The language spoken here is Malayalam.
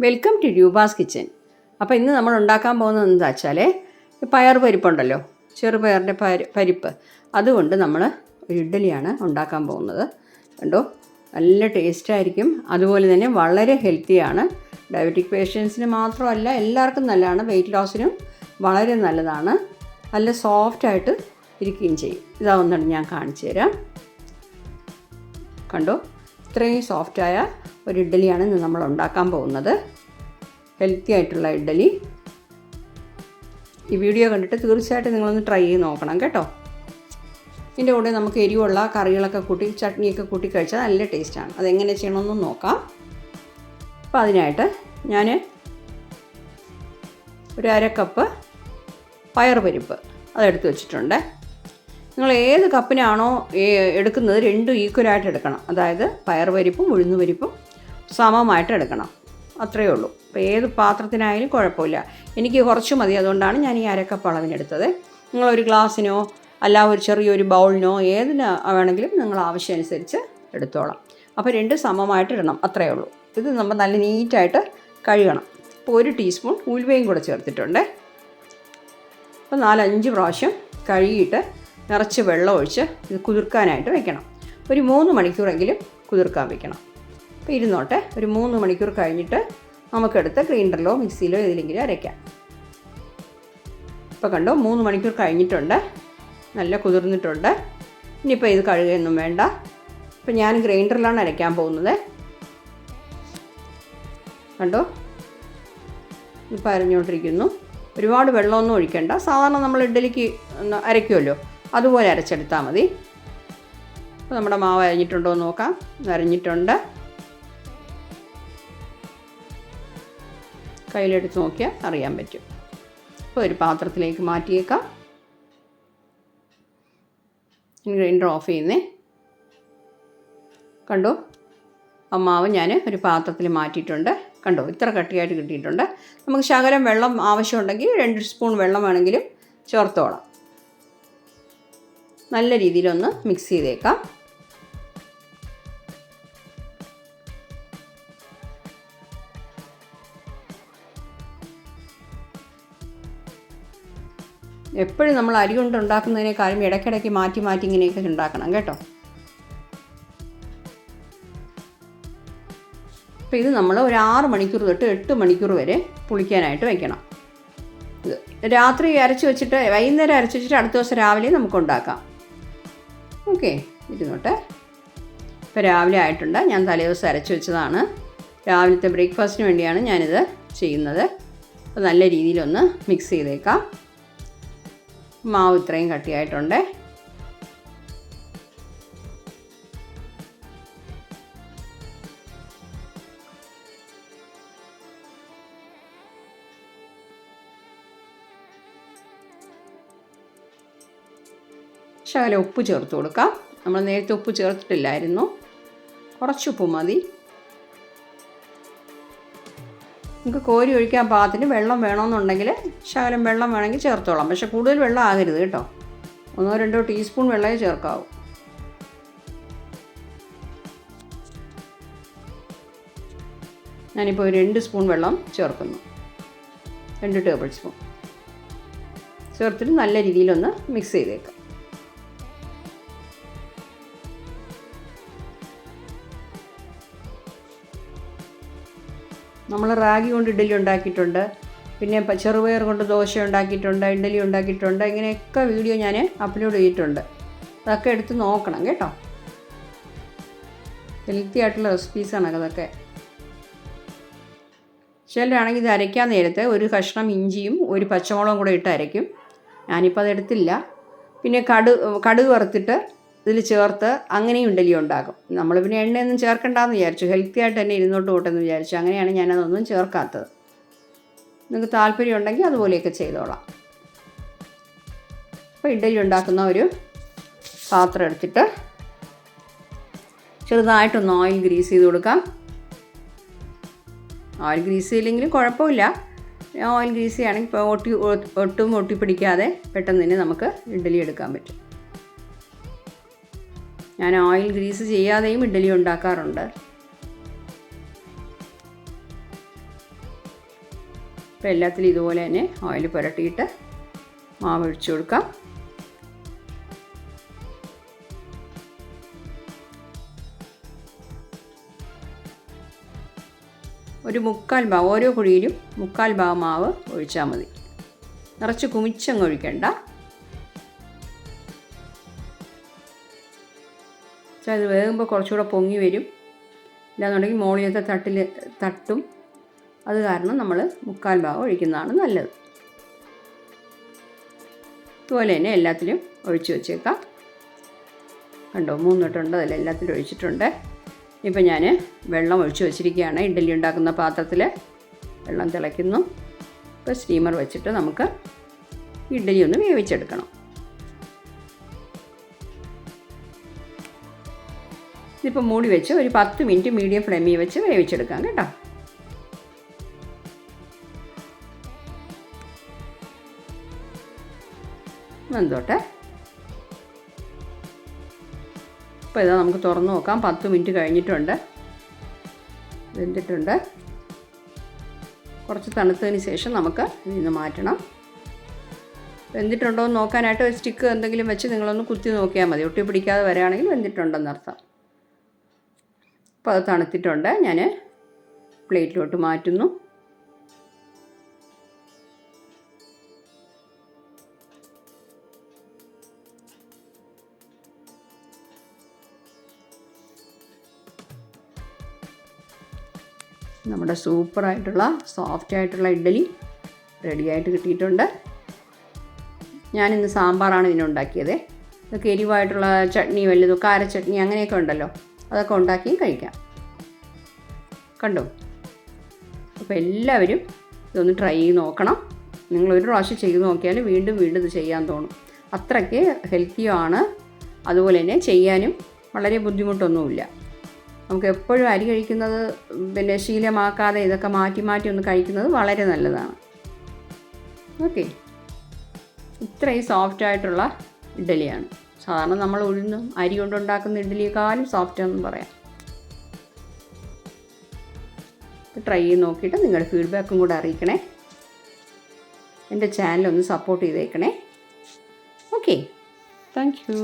വെൽക്കം ടു രൂപാസ് കിച്ചൻ അപ്പോൾ ഇന്ന് നമ്മൾ ഉണ്ടാക്കാൻ പോകുന്നത് എന്താ വെച്ചാൽ പയർ പരിപ്പുണ്ടല്ലോ. ചെറുപയറിന്റെ പരി പരിപ്പ്. അതുകൊണ്ട് നമ്മൾ ഒരു ഇഡ്ഡലിയാണ് ഉണ്ടാക്കാൻ പോകുന്നത്. കണ്ടോ? നല്ല ടേസ്റ്റായിരിക്കും അതുപോലെ തന്നെ വളരെ ഹെൽത്തിയാണ് ഡയബറ്റിക് പേഷ്യൻസിന് മാത്രമല്ല എല്ലാവർക്കും നല്ലതാണ്. വെയിറ്റ് ലോസിനും വളരെ നല്ലതാണ്. നല്ല സോഫ്റ്റായിട്ട് ഇരിക്കുകയും ചെയ്യും. ഇതാവുന്നുണ്ട് ഞാൻ കാണിച്ചു തരാം. കണ്ടോ? ഇത്രയും സോഫ്റ്റായ ഒരു ഇഡ്ഡലിയാണ് ഇന്ന് നമ്മൾ ഉണ്ടാക്കാൻ പോകുന്നത്. ഹെൽത്തി ആയിട്ടുള്ള ഇഡ്ഡലി. ഈ വീഡിയോ കണ്ടിട്ട് തീർച്ചയായിട്ടും നിങ്ങളൊന്ന് ട്രൈ ചെയ്ത് നോക്കണം കേട്ടോ. ഇതിന്റെ കൂടെ നമുക്ക് എരിവുള്ള കറികളൊക്കെ കൂട്ടി ചട്നിയൊക്കെ കൂട്ടി കഴിച്ചാൽ നല്ല ടേസ്റ്റാണ് അതെങ്ങനെ ചെയ്യണമെന്ന് നോക്കാം. അപ്പോൾ അതിനായിട്ട് ഞാൻ ഒരു അര കപ്പ് പയർ പരിപ്പ് അതെടുത്ത് വെച്ചിട്ടുണ്ട്. നിങ്ങൾ ഏത് കപ്പിനാണോ എടുക്കുന്നത് രണ്ടും ഈക്വലായിട്ട് എടുക്കണം. അതായത് പയർ വരിപ്പും ഉഴുന്ന് വരിപ്പും സമമായിട്ട് എടുക്കണം. അത്രയേ ഉള്ളൂ. അപ്പോൾ ഏത് പാത്രത്തിനായാലും കുഴപ്പമില്ല. എനിക്ക് കുറച്ച് മതി. അതുകൊണ്ടാണ് ഞാൻ ഈ അരക്കപ്പ് അളവിനെടുത്തത്. നിങ്ങളൊരു ഗ്ലാസ്സിനോ അല്ല ഒരു ചെറിയൊരു ബൗളിനോ ഏതിന് വേണമെങ്കിലും നിങ്ങൾ ആവശ്യമനുസരിച്ച് എടുത്തോളാം. അപ്പോൾ രണ്ട് സമമായിട്ട് ഇടണം. അത്രയേ ഉള്ളൂ. ഇത് നമ്മൾ നല്ല നീറ്റായിട്ട് കഴുകണം. അപ്പോൾ ഒരു ടീസ്പൂൺ ഉലുവയും കൂടെ ചേർത്തിട്ടുണ്ട്. അപ്പോൾ നാലഞ്ച് പ്രാവശ്യം കഴുകിയിട്ട് നിറച്ച് വെള്ളം ഒഴിച്ച് ഇത് കുതിർക്കാനായിട്ട് വെക്കണം. ഒരു മൂന്ന് മണിക്കൂറെങ്കിലും കുതിർക്കാൻ വെക്കണം. അപ്പോൾ ഇരുന്നോട്ടെ ഒരു മൂന്ന് മണിക്കൂർ കഴിഞ്ഞിട്ട് നമുക്കെടുത്ത് ഗ്രൈൻഡറിലോ മിക്സിയിലോ ഏതിലെങ്കിലും അരയ്ക്കാം. ഇപ്പോൾ കണ്ടോ മൂന്ന് മണിക്കൂർ കഴിഞ്ഞിട്ടുണ്ട് നല്ല കുതിർന്നിട്ടുണ്ട്. ഇനിയിപ്പോൾ ഇത് കഴുകുകയൊന്നും വേണ്ട. ഇപ്പം ഞാൻ ഗ്രൈൻഡറിലാണ് അരയ്ക്കാൻ പോകുന്നത്. കണ്ടോ? ഇപ്പോൾ അരഞ്ഞുകൊണ്ടിരിക്കുന്നു. ഒരുപാട് വെള്ളമൊന്നും ഒഴിക്കണ്ട. സാധാരണ നമ്മൾ ഇഡ്ഡലിക്ക് അരയ്ക്കുമല്ലോ. അതുപോലെ അരച്ചെടുത്താൽ മതി. അപ്പോൾ നമ്മുടെ മാവ് അരഞ്ഞിട്ടുണ്ടോ എന്ന് നോക്കാം. അരഞ്ഞിട്ടുണ്ട്. കയ്യിലെടുത്ത് നോക്കിയാൽ അറിയാൻ പറ്റും. അപ്പോൾ ഒരു പാത്രത്തിലേക്ക് മാറ്റിയേക്കാം. ഗ്രൈൻഡർ ഓഫ് ചെയ്യുന്നേ. കണ്ടോ? ആ മാവ് ഞാൻ ഒരു പാത്രത്തിൽ മാറ്റിയിട്ടുണ്ട്. കണ്ടോ? ഇത്ര കട്ടിയായിട്ട് കിട്ടിയിട്ടുണ്ട്. നമുക്ക് ശകലം വെള്ളം ആവശ്യമുണ്ടെങ്കിൽ രണ്ട് സ്പൂൺ വെള്ളം വേണമെങ്കിലും ചേർത്തോളാം. നല്ല രീതിയിലൊന്ന് മിക്സ് ചെയ്തേക്കാം. എപ്പോഴും നമ്മൾ അരി കൊണ്ട് ഉണ്ടാക്കുന്നതിനേക്കാളും ഇടയ്ക്കിടയ്ക്ക് മാറ്റി മാറ്റി ഇങ്ങനെയൊക്കെ ഉണ്ടാക്കണം കേട്ടോ. അപ്പോൾ ഇത് നമ്മൾ ഒരു ആറ് മണിക്കൂർ തൊട്ട് എട്ട് മണിക്കൂർ വരെ പുളിക്കാനായിട്ട് വെക്കണം. ഇത് രാത്രി അരച്ച് വെച്ചിട്ട് വൈകുന്നേരം അരച്ച് വെച്ചിട്ട് അടുത്ത ദിവസം രാവിലെ നമുക്ക് ഉണ്ടാക്കാം. ഓക്കെ ഇരുന്നോട്ടെ. ഇപ്പോൾ രാവിലെ ആയിട്ടുണ്ട്. ഞാൻ തലേദിവസം അരച്ച് വെച്ചതാണ്. രാവിലത്തെ ബ്രേക്ക്ഫാസ്റ്റിന് വേണ്ടിയാണ് ഞാനിത് ചെയ്യുന്നത്. അപ്പോൾ നല്ല രീതിയിലൊന്ന് മിക്സ് ചെയ്തേക്കാം. മാവ് ഇത്രയും കട്ടിയായിട്ടുണ്ട്. ശകലം ഉപ്പ് ചേർത്ത് കൊടുക്കാം. നമ്മൾ നേരത്തെ ഉപ്പ് ചേർത്തിട്ടില്ലായിരുന്നു. കുറച്ച് ഉപ്പ് മതി. നമുക്ക് കോരി ഒഴിക്കാൻ പാകത്തിന് വെള്ളം വേണമെന്നുണ്ടെങ്കിൽ ശകലം വെള്ളം വേണമെങ്കിൽ ചേർത്തോളാം. പക്ഷെ കൂടുതൽ വെള്ളം ആകരുത് കേട്ടോ. ഒന്നോ രണ്ടോ ടീസ്പൂൺ വെള്ളമേ ചേർക്കാവൂ. ഞാനിപ്പോൾ രണ്ട് സ്പൂൺ വെള്ളം ചേർക്കുന്നു. രണ്ട് ടേബിൾ സ്പൂൺ. ചേർത്തിട്ട് നല്ല രീതിയിലൊന്ന് മിക്സ് ചെയ്തേക്കാം. നമ്മൾ റാഗി കൊണ്ട് ഇഡ്ഡലി ഉണ്ടാക്കിയിട്ടുണ്ട്. പിന്നെ ചെറുപയർ കൊണ്ട് ദോശ ഉണ്ടാക്കിയിട്ടുണ്ട് ഇഡ്ഡലി ഉണ്ടാക്കിയിട്ടുണ്ട്. ഇങ്ങനെയൊക്കെ വീഡിയോ ഞാൻ അപ്ലോഡ് ചെയ്തിട്ടുണ്ട്. അതൊക്കെ എടുത്ത് നോക്കണം കേട്ടോ. ഹെൽത്തി ആയിട്ടുള്ള റെസിപ്പീസാണ് അതൊക്കെ. ചിലരാണെങ്കിൽ ഇത് അരയ്ക്കാൻ നേരത്തെ ഒരു കഷ്ണം ഇഞ്ചിയും ഒരു പച്ചമുളകും കൂടെ ഇട്ട് അരയ്ക്കും. ഞാനിപ്പോൾ അത് എടുത്തില്ല. പിന്നെ കടു കടുക് വറുത്തിട്ട് ഇതിൽ ചേർത്ത് അങ്ങനെയും ഇഡ്ഡലി ഉണ്ടാക്കും നമ്മൾ പിന്നെ എണ്ണയൊന്നും ചേർക്കണ്ടെന്ന് വിചാരിച്ചു. ഹെൽത്തി ആയിട്ട് തന്നെ ഇരുന്നോട്ട് പോട്ടെന്ന് വിചാരിച്ചു. അങ്ങനെയാണ് ഞാനതൊന്നും ചേർക്കാത്തത്. നിങ്ങൾക്ക് താല്പര്യം ഉണ്ടെങ്കിൽ അതുപോലെയൊക്കെ ചെയ്തോളാം. അപ്പോൾ ഇഡലി ഉണ്ടാക്കുന്ന ഒരു പാത്രം എടുത്തിട്ട് ചെറുതായിട്ടൊന്ന് ഓയിൽ ഗ്രീസ് ചെയ്ത് കൊടുക്കാം. ഓയിൽ ഗ്രീസ് ചെയ്യില്ലെങ്കിലും കുഴപ്പമില്ല. ഓയിൽ ഗ്രീസ് ചെയ്യുകയാണെങ്കിൽ ഒട്ടി ഒട്ടും ഒട്ടിപ്പിടിക്കാതെ പെട്ടെന്ന് തന്നെ നമുക്ക് ഇഡ്ഡലി എടുക്കാൻ പറ്റും. ഞാൻ ഓയിൽ ഗ്രീസ് ചെയ്യാതെയും ഇഡ്ഡലി ഉണ്ടാക്കാറുണ്ട്. അപ്പോൾ എല്ലാത്തിലും ഇതുപോലെ തന്നെ ഓയിൽ പുരട്ടിയിട്ട് മാവ് ഒഴിച്ചു കൊടുക്കാം. ഒരു മുക്കാൽ ഭാഗം ഓരോ കുഴിയിലും മുക്കാൽ ഭാഗം മാവ് ഒഴിച്ചാൽ മതി. നിറച്ച് കുമിച്ചങ്ങ് ഒഴിക്കണ്ട. പക്ഷേ അത് വേകുമ്പോൾ കുറച്ചുകൂടെ പൊങ്ങി വരും. ഇല്ലാന്നുണ്ടെങ്കിൽ മോളിയത്തെ തട്ടിൽ തട്ടും. അത് കാരണം നമ്മൾ മുക്കാൽ ഭാഗം ഒഴിക്കുന്നതാണ് നല്ലത്. ഇതുപോലെ തന്നെ എല്ലാത്തിലും ഒഴിച്ചു വെച്ചേക്കാം. കണ്ടോ മൂന്നിട്ടുണ്ട് അതിൽ എല്ലാത്തിലും ഒഴിച്ചിട്ടുണ്ട്. ഇപ്പം ഞാൻ വെള്ളം ഒഴിച്ചു വെച്ചിരിക്കുകയാണ്. ഇഡ്ഡലി ഉണ്ടാക്കുന്ന പാത്രത്തിൽ വെള്ളം തിളയ്ക്കുന്നു. ഇപ്പോൾ സ്റ്റീമർ വെച്ചിട്ട് നമുക്ക് ഇഡ്ഡലി ഒന്ന് വേവിച്ചെടുക്കണം. ഇതിപ്പോൾ മൂടി വെച്ച് ഒരു പത്ത് മിനിറ്റ് മീഡിയം ഫ്ലെയിമിൽ വെച്ച് വേവിച്ചെടുക്കാം കേട്ടോ. വെന്തോട്ടെ ഇപ്പോൾ ഇതാ നമുക്ക് തുറന്നു നോക്കാം. പത്ത് മിനിറ്റ് കഴിഞ്ഞിട്ടുണ്ട്. വെന്തിട്ടുണ്ട്. കുറച്ച് തണുത്തതിന് ശേഷം നമുക്ക് ഇതിൽ മാറ്റണം. വെന്തിട്ടുണ്ടോ എന്ന് നോക്കാനായിട്ട് സ്റ്റിക്ക് എന്തെങ്കിലും വെച്ച് നിങ്ങളൊന്ന് കുത്തി നോക്കിയാൽ മതി. ഒട്ടി പിടിക്കാതെ വരികയാണെങ്കിൽ വെന്തിട്ടുണ്ടെന്നർത്ഥം. അപ്പോൾ അത് തണുത്തിട്ടുണ്ട്. ഞാൻ പ്ലേറ്റിലോട്ട് മാറ്റുന്നു. നമ്മുടെ സൂപ്പറായിട്ടുള്ള സോഫ്റ്റ് ആയിട്ടുള്ള ഇഡ്ഡലി റെഡിയായിട്ട് കിട്ടിയിട്ടുണ്ട്. ഞാനിന്ന് സാമ്പാറാണ് ഇതിനുണ്ടാക്കിയത്. ഇതൊക്കെ എരിവായിട്ടുള്ള ചട്നി വല്ലതും കാര ചട്നി അങ്ങനെയൊക്കെ ഉണ്ടല്ലോ. അതൊക്കെ ഉണ്ടാക്കി കഴിക്കാം. കണ്ടോ? അപ്പോൾ എല്ലാവരും ഇതൊന്ന് ട്രൈ ചെയ്ത് നോക്കണം. നിങ്ങൾ ഒരു പ്രാവശ്യം ചെയ്ത് നോക്കിയാൽ വീണ്ടും വീണ്ടും ഇത് ചെയ്യാൻ തോന്നും. അത്രയ്ക്ക് ഹെൽത്തിയുമാണ് അതുപോലെ തന്നെ ചെയ്യാനും വളരെ ബുദ്ധിമുട്ടൊന്നുമില്ല. നമുക്ക് എപ്പോഴും അരി കഴിക്കുന്നത് പിന്നെ ശീലമാക്കാതെ ഇതൊക്കെ മാറ്റി മാറ്റി ഒന്ന് കഴിക്കുന്നത് വളരെ നല്ലതാണ്. ഓക്കെ ഇത്രയും സോഫ്റ്റായിട്ടുള്ള ഇഡ്ഡലിയാണ്. സാധാരണ നമ്മൾ ഉഴുന്നും അരി കൊണ്ടുണ്ടാക്കുന്ന ഇഡ്ഡലിയെക്കാളും സോഫ്റ്റ് എന്ന് പറയാം. ട്രൈ ചെയ്ത് നോക്കിയിട്ട് നിങ്ങളുടെ ഫീഡ്ബാക്കും കൂടെ അറിയിക്കണേ. എന്റെ ചാനൽ ഒന്ന് സപ്പോർട്ട് ചെയ്തേക്കണേ. Okay thank you